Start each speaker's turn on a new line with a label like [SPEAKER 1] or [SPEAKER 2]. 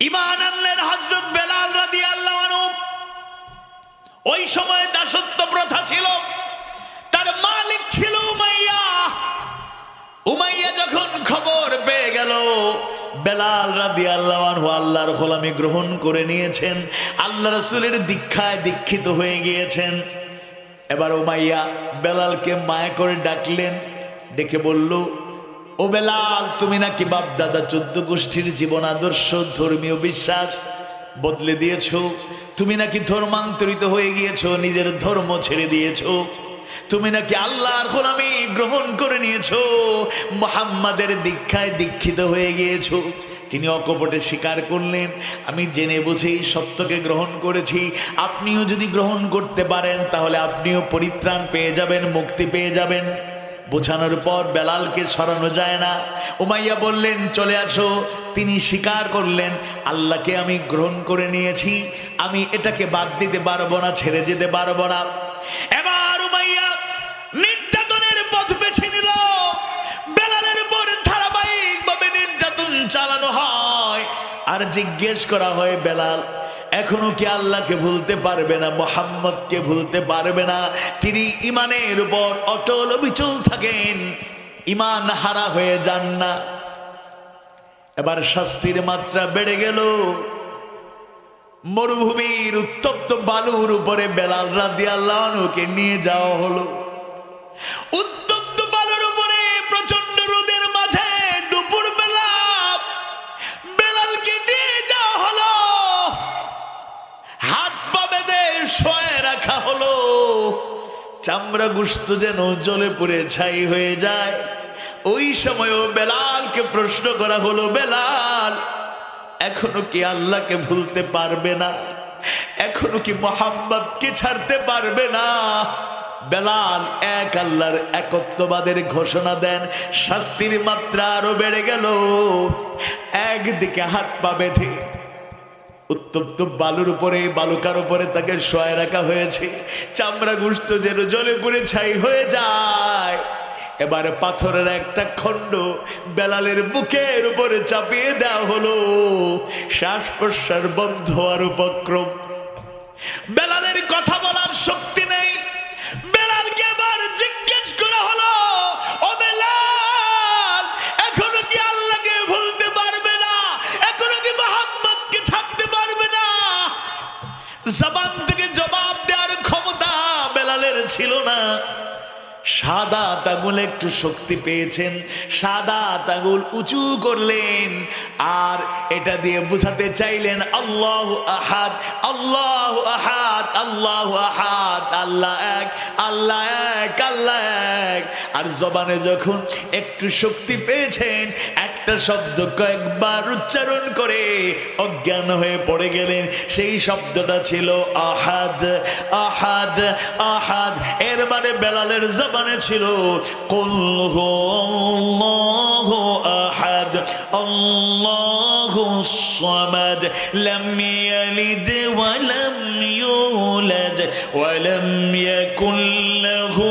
[SPEAKER 1] ইমান আনলেন হজরত বেলাল রাদি আল্লাহ ওই সময় দাসত্ব প্রথা ছিল। তার মালিক ছিল উমাইয়া। উমাইয়া যখন খবর পেয়ে গেল, বেলাল রাদি আল্লাহ আল্লাহর গোলামি গ্রহণ করে নিয়েছেন। আল্লাহ রসুলের দীক্ষায় দীক্ষিত হয়ে গিয়েছেন। এবার উমাইয়া বেলালকে মায়া করে ডাকলেন, ডেকে বলল ও বেলাল, তুমি নাকি বাপ দাদা চোদ্দ গোষ্ঠীর জীবন আদর্শ, ধর্মীয় বিশ্বাস বদলে দিয়েছ? তুমি নাকি ধর্মান্তরিত হয়ে গিয়েছ, নিজের ধর্ম ছেড়ে দিয়েছ? তুমি নাকি আল্লাহর গোলামি গ্রহণ করে নিয়েছ? মোহাম্মদের দীক্ষায় দীক্ষিত হয়ে গিয়েছো? তিনি অকপটে স্বীকার করলেন, আমি জেনে বুঝেই সত্যকে গ্রহণ করেছি। আপনিও যদি গ্রহণ করতে পারেন, তাহলে আপনিও পরিত্রাণ পেয়ে যাবেন, মুক্তি পেয়ে যাবেন। বোঝানোর পর বেলালকে সরানো যায় না। উমাইয়া বললেন, চলে আসো। তিনি স্বীকার করলেন, আল্লাহকে আমি গ্রহণ করে নিয়েছি। আমি এটাকে বাদ দিতে পারব না, ছেড়ে যেতে পারব না। এবার উমাইয়া নির্যাতনের পথ বেছে নিল। বেলালের উপর ধারাবাহিকভাবে নির্যাতন চালানো হয়। আর জিজ্ঞেস করা হয় বেলাল এখনও কি আল্লাহকে ভুলতে পারবে না, মোহাম্মদকে ভুলতে পারবে না? তিনি ইমানের উপর অটল অবিচল থাকেন, ইমান হারা হয়ে যান না। এবার শাস্তির মাত্রা বেড়ে গেল। মরুভূমির উত্তপ্ত বালুর উপরে বেলাল রাদি আল্লাহকে নিয়ে যাওয়া হলো। উত্তপ্ত বালুর উপরে প্রচণ্ড রোদের মাঝে দুপুর বেলা বেলালকে নিয়ে যাওয়া হলো হাত পা বেঁধে শয়ে রাখা হলো চামড়া গুস্ত যেন জলে পড়ে ছাই হয়ে যায়। ওই সময়ও বেলালকে প্রশ্ন করা হলো, বেলাল, এখনও কি আল্লাহকে ভুলতে পারবে না? এখনও কি মোহাম্মদকে ছাড়তে পারবে না? বেলাল এক আল্লাহর একত্ববাদের ঘোষণা দেন। শাস্তির মাত্রা আরও বেড়ে গেল। একদিকে হাত পা বেঁধে উত্তপ্ত বালুর উপরে, বালুকার উপরে তাকে শোয় রাখা হয়েছে। চামড়া গুষ্ট যেন জলে পুরে ছাই হয়ে যায়। এবারে পাথরের একটা খণ্ড বেলালের বুকের উপরে চাপিয়ে দেওয়া হলো। শ্বাস প্রশ্বাস বন্ধ হওয়ার উপক্রম। বেলালের কথা বলার শক্তি জবান থেকে জবাব দেওয়ার ক্ষমতা বেলালের ছিল না। সাদা তাগুল একটু শক্তি পেয়েছেন। সাদা তাগুল উঁচু করলেন। আর এটা দিয়ে বুঝাতে চাইলেন, আল্লাহ আহাদ আল্লাহ আহাদ আল্লাহ আহাদ, আল্লাহ এক আল্লাহ এক আল্লাহ এক। আর জবানে যখন একটু শক্তি পেয়েছেন একটা শব্দ কয়েকবার উচ্চারণ করে অজ্ঞান হয়ে পড়ে গেলেন। সেই শব্দটা ছিল আহাদ আহাদ আহাদ এর মানে বেলালের জবানে ছিল, কুল আহাদ, আল্লাহু সামাদ, লাম ইয়ালিদ ইউলাদ, ওয়া লাম ইয়াকুল লাহু